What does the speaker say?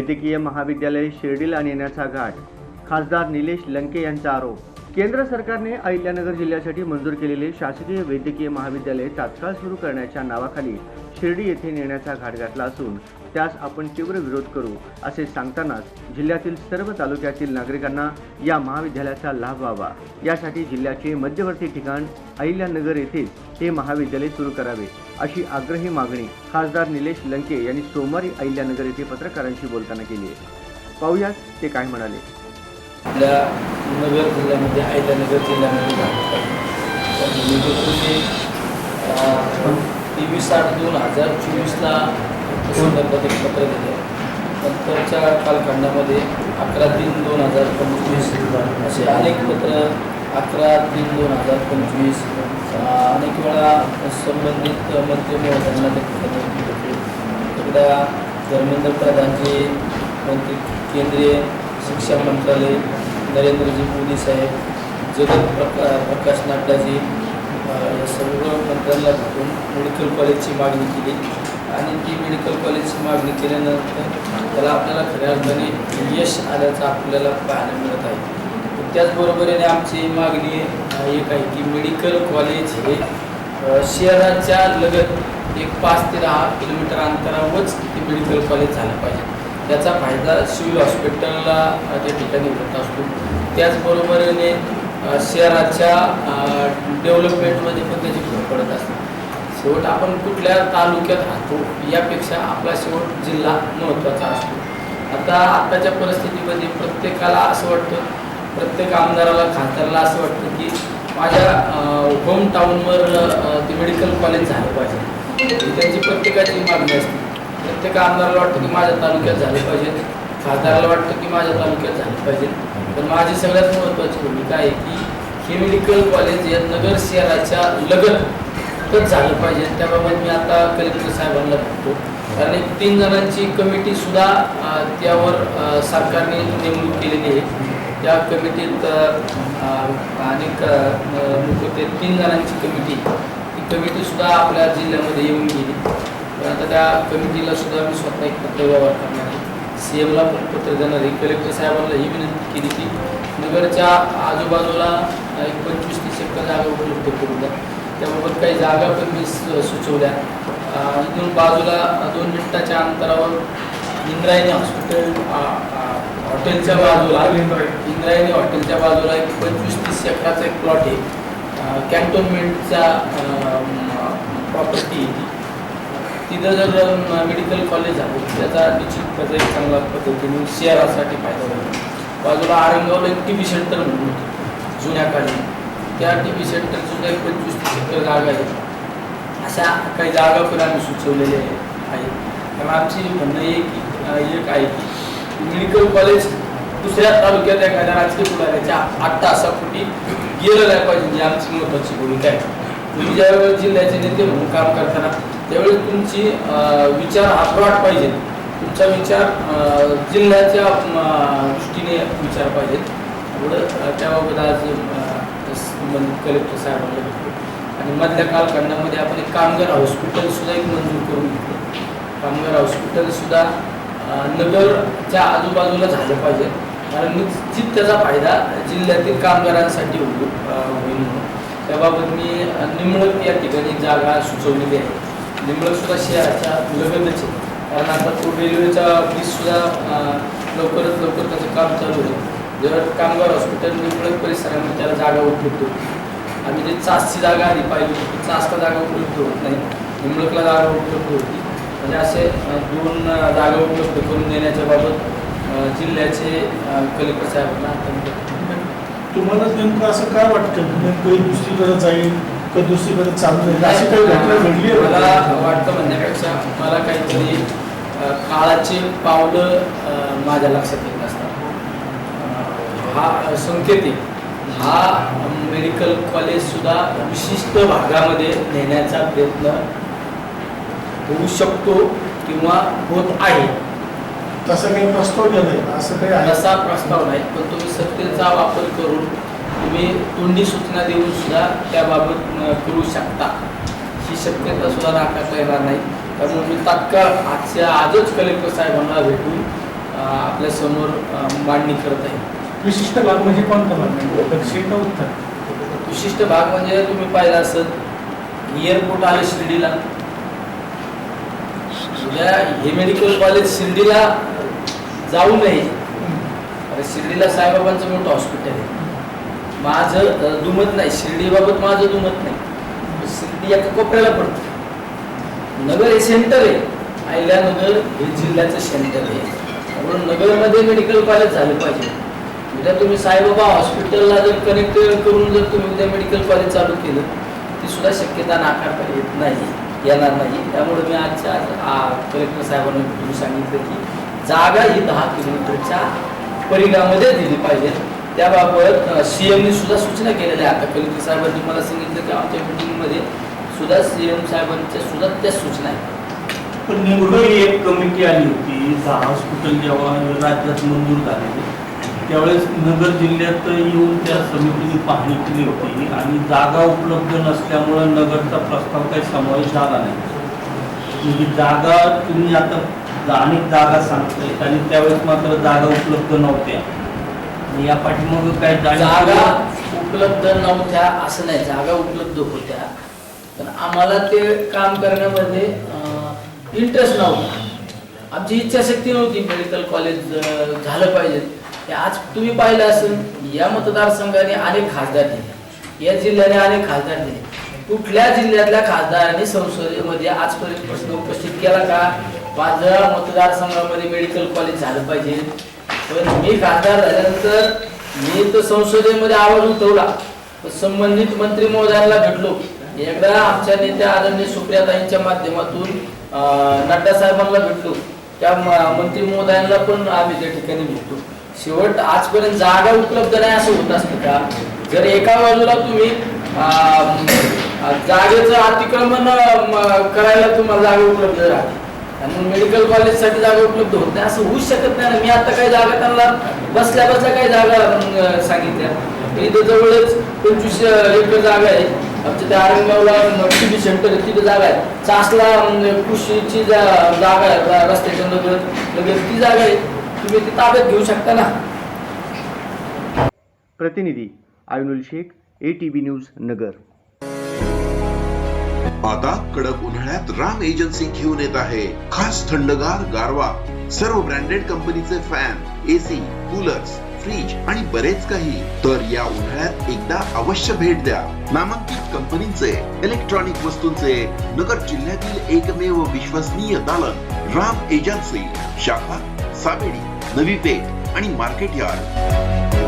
वैद्यकीय महाविद्यालय शिर्डीला नेण्याचा घाट. खासदार निलेश लंके यांचा आरोप. केंद्र सरकारने अहिल्यानगर जिल्ह्यासाठी मंजूर केलेले शासकीय वैद्यकीय महाविद्यालय तात्काळ सुरू करण्याच्या नावाखाली शिर्डी येथे नेण्याचा घाट घातला असून त्यास आपण तीव्र विरोध करू असे सांगतानाच जिल्ह्यातील सर्व तालुक्यातील नागरिकांना या महाविद्यालयाचा लाभ व्हावा. यासाठी जिल्ह्याचे मध्यवर्ती ठिकाण अहिल्यानगर येथील हे महाविद्यालय सुरू करावे अशी आग्रही मागणी खासदार निलेश लंके यांनी सोमवारी अहिल्यानगर येथे पत्रकारांशी बोलताना केली आहे. पाहुयात ते काय म्हणाले. आपल्या नगर जिल्ह्यामध्ये अहिल्यानगर जिल्ह्यामध्ये तेवीस आठ दोन हजार चोवीसला संदर्भात एक पत्र दिलं नंतरच्या कालखंडामध्ये अकरा तीन दोन हजार पंचवीस असे अनेक पत्र अकरा तीन दोन हजार पंचवीस अनेक वेळा संबंधित मंत्री महोदयांना ते पत्र भेटले एकदा धर्मेंद्र प्रधानजी मंत्री केंद्रीय शिक्षा मंत्रालय नरेंद्रजी मोदी साहेब जगत प्रका प्रकाश नड्डाजी या सर्व मंत्र्यांना भेटून मेडिकल कॉलेजची मागणी केली. आणि ती मेडिकल कॉलेजची मागणी केल्यानंतर त्याला आपल्याला खऱ्या अर्थाने यश आल्याचं आपल्याला पाहायला मिळत आहे. त्याचबरोबरीने आमची मागणी एक आहे की मेडिकल कॉलेज हे शहराच्या लगत एक पाच ते दहा किलोमीटर अंतरावरच ते मेडिकल कॉलेज झालं पाहिजे. त्याचा फायदा सिव्हिल हॉस्पिटलला त्या ठिकाणी होत असतो त्याचबरोबरीने शहराच्या डेव्हलपमेंटमध्ये पण त्याची भर पडत असते. शेवट आपण कुठल्या तालुक्यात राहतो यापेक्षा आपला शेवट जिल्हा महत्त्वाचा असतो. आता आत्ताच्या परिस्थितीमध्ये प्रत्येकाला असं वाटतं प्रत्येक आमदाराला खासदाराला असं वाटतं की माझ्या होम टाऊनवर ते मेडिकल कॉलेज झालं पाहिजे. म्हणजे त्यांची प्रत्येकाची मागणी असते. प्रत्येक आमदाराला वाटतं की माझ्या तालुक्यात झालं पाहिजे. खासदाराला वाटतं की माझ्या तालुक्यात झालं पाहिजे. पण माझी सगळ्यात महत्त्वाची भूमिका आहे की हे मेडिकल कॉलेज या नगर शहराच्या लगतच झालं पाहिजे. त्याबाबत मी आता कलेक्टर साहेबांना भेटतो कारण एक तीन जणांची कमिटी सुद्धा त्यावर सरकारने नेमणूक केलेली आहे. त्या कमिटीत अनेक अ, ते तीन जणांची कमिटी ती कमिटी सुद्धा आपल्या जिल्ह्यामध्ये येऊन गेली. पण आता त्या कमिटीला सुद्धा मी स्वतः एक पत्र व्यवहार करणार आहे. सी एमला पण पत्र देणार आहे. कलेक्टर साहेबांना ही विनंती केली की नगरच्या आजूबाजूला एक पंचवीस तीस एकर जागा उपलब्ध करून द्या. त्याबाबत काही जागा पण मी सु- सुचवल्या. इथून बाजूला दोन मिनिटाच्या अंतरावर इंद्रायणी हॉस्पिटल हॉटेलच्या बाजूला इंद्रायणी हॉटेलच्या बाजूला एक पंचवीस तीस एकराचा एक प्लॉट आहे. कॅन्टोनमेंटचा प्रॉपर्टी आहे ती. तिथं जर मेडिकल कॉलेज झालं त्याचा निश्चित एक चांगला पद्धतीने शहरासाठी फायदा होईल बाजूला आरंगावला एक टी व्ही सेंटर म्हणून जुन्या काळी. त्या टी व्ही सेंटर सुद्धा एक पंचवीस तीस एकर जागा आहे अशा काही जागा पण आम्ही सुचवलेल्या आहे. त्यामुळे आमची म्हणणं एक एक आहे की मेडिकल कॉलेज दुसऱ्या तालुक्यात एखाद्या राजकीय पुढाऱ्याच्या आठ कुठे गेलं नाही पाहिजे जी आमची महत्त्वाची भूमिका आहे. तुम्ही ज्यावेळेस जिल्ह्याचे नेते म्हणून काम करताना त्यावेळेस तुमची विचार हा पाहिजे. तुमचा विचार जिल्ह्याच्या दृष्टीने विचार पाहिजेत एवढं त्याबाबत आज कलेक्टर साहेबांना आणि मधल्या कालखंडामध्ये आपण एक कामगार हॉस्पिटलसुद्धा एक मंजूर करून घेतलं कामगार हॉस्पिटलसुद्धा नगरच्या आजूबाजूला झालं पाहिजे. कारण निश्चित त्याचा फायदा जिल्ह्यातील कामगारांसाठी होईल होईल म्हणून. त्याबाबत मी निमळक या ठिकाणी जागा सुचवलेली आहे. निमळकसुद्धा शहराच्या लगतच आहे. कारण आता तो रेल्वेचा ब्रिज लवकरात लवकर त्याचं काम चालू आहे. जर कामगार हॉस्पिटल निमळक परिसरामध्ये त्याला जागा उपलब्ध होती. आम्ही जे चासची जागा आधी पाहिली होती. ती चासला जागा उपलब्ध होत नाही. निमळकला जागा उपलब्ध होती. म्हणजे असे दोन जागा उपलब्ध करून देण्याच्या बाबत जिल्ह्याचे कलेक्टर साहेबांना तुम्हाला नेमकं असं काय वाटतं? नेमकं हे दुसरीकडे जाईल का दुसरीकडे चालू जाईल? अशी काही घटना घडली आहे मला? वाटतं म्हणण्यापेक्षा मला काहीतरी काळाचे पावलं माझ्या लक्षात हा संकेत हा मेडिकल कॉलेज सुद्धा विशिष्ट भागामध्ये नेण्याचा प्रयत्न होऊ शकतो किंवा होत आहे. तसा काही प्रस्ताव गेलाय असं काही असा प्रस्ताव नाही पण तुम्ही सत्तेचा वापर करून तुम्ही तोंडी सूचना देऊन सुद्धा त्याबाबत करू शकता. ही शक्यता सुद्धा नाकारता येणार नाही. त्यामुळे मी तात्काळ आजच्या आजच कलेक्टर साहेबांना भेटून आपल्यासमोर मांडणी करत आहे. विशिष्ट भाग म्हणजे कोणता भाग? म्हणजे दक्षिण का उत्तर? विशिष्ट भाग म्हणजे तुम्ही पाहिलं असत एअरपोर्ट आले शिर्डीला. उद्या हे मेडिकल कॉलेज शिर्डीला जाऊ नये. अरे शिर्डीला साईबाबांचं मोठं हॉस्पिटल आहे. माझं दुमत नाही. शिर्डीबाबत माझं दुमत नाही. शिर्डी एका कोपऱ्याला पडतं. नगर हे सेंटर आहे. आयल्यानगर हे जिल्ह्याचं सेंटर आहे. म्हणून नगरमध्ये मेडिकल कॉलेज झालं पाहिजे. उद्या तुम्ही साईबाबा हॉस्पिटलला जर कनेक्ट करून जर तुम्ही उद्या मेडिकल कॉलेज चालू केलं ती सुद्धा शक्यता नाकारता येत नाही येणार नाही. त्यामुळे मी आजच्या आज कलेक्टर साहेबांना भेटून सांगितलं की जागा ही दहा किलोमीटरच्या परिघामध्ये दिली पाहिजे. त्याबाबत सी एमनी सुद्धा सूचना केलेल्या आता कलेक्टर साहेबांनी मला सांगितलं की आमच्या मिटिंगमध्ये सुद्धा सी एम साहेबांच्या सुद्धा त्या सूचना आहेत. पण नेमकं एक कमिटी आली होती हॉस्पिटल जेव्हा राज्यात मंजूर झालेली त्यावेळेस नगर जिल्ह्यात येऊन त्या समितीने पाहणी केली होती आणि जागा उपलब्ध नसल्यामुळं नगरचा प्रस्ताव काही समावेश झाला नाही. म्हणजे जागा तुम्ही आता अनेक जागा सांगताय आणि त्यावेळेस मात्र जागा उपलब्ध नव्हत्या. आणि या पाठीमागं काय जागा उपलब्ध नव्हत्या असं नाही जागा उपलब्ध होत्या. पण आम्हाला ते काम करण्यामध्ये इंटरेस्ट नव्हता. आमची इच्छाशक्ती नव्हती मेडिकल कॉलेज झालं पाहिजे. ते आज तुम्ही पाहिलं असेल या मतदारसंघाने अनेक खासदार दिले. या जिल्ह्याने अनेक खासदार दिले. कुठल्या जिल्ह्यातल्या खासदारांनी संसदेमध्ये आजपर्यंत प्रश्न उपस्थित केला का? माझ्या मतदारसंघामध्ये मेडिकल कॉलेज झालं पाहिजे. पण मी खासदार झाल्यानंतर मी तर संसदेमध्ये आवाज उठवला. संबंधित मंत्री महोदयांना भेटलो. एकदा आमच्या नेत्या आदरणीय सुप्रियाताईंच्या माध्यमातून नड्डा साहेबांना भेटलो. त्या मंत्री महोदयांना पण आम्ही त्या ठिकाणी भेटतो शेवट आजपर्यंत जागा उपलब्ध नाही असं होत असतं का? जर एका बाजूला तुम्ही जागेचं अतिक्रमण करायला तुम्हाला जागा उपलब्ध राहते. त्यामुळे मेडिकल कॉलेजसाठी जागा उपलब्ध होत नाही. असं होऊच शकत नाही ना. मी आता काही जागा त्यांना बसल्या बसल्या काही जागा सांगितल्या. इथे जवळच पंचवीस एकर जागा आहे. आमच्या त्या आरंगावला टीबी सेंटर आहे जागा आहे चासला अं, कृषीची जा जागा आहे रस्त्याच्या लगत लगेच ती जागा आहे. तुम्ही ती ताब्यात घेऊ शकता ना. प्रतिनिधी Ainul Shaikh A T B news Nagar. आता कडक उन्हाळ्यात राम एजन्सी घेऊन येत आहे. खास थंडगार गारवा. सर्व ब्रँडेड कंपनीचे फॅन एसी कूलर्स फ्रीज आणि बरेच काही. तर या उन्हाळ्यात एकदा अवश्य भेट द्या. नामांकित कंपनीचे इलेक्ट्रॉनिक वस्तूंचे नगर जिल्ह्यातील एकमेव विश्वसनीय दालन राम एजन्सी शाखा सावेडी. नवी पेठ आणि मार्केट यार्ड.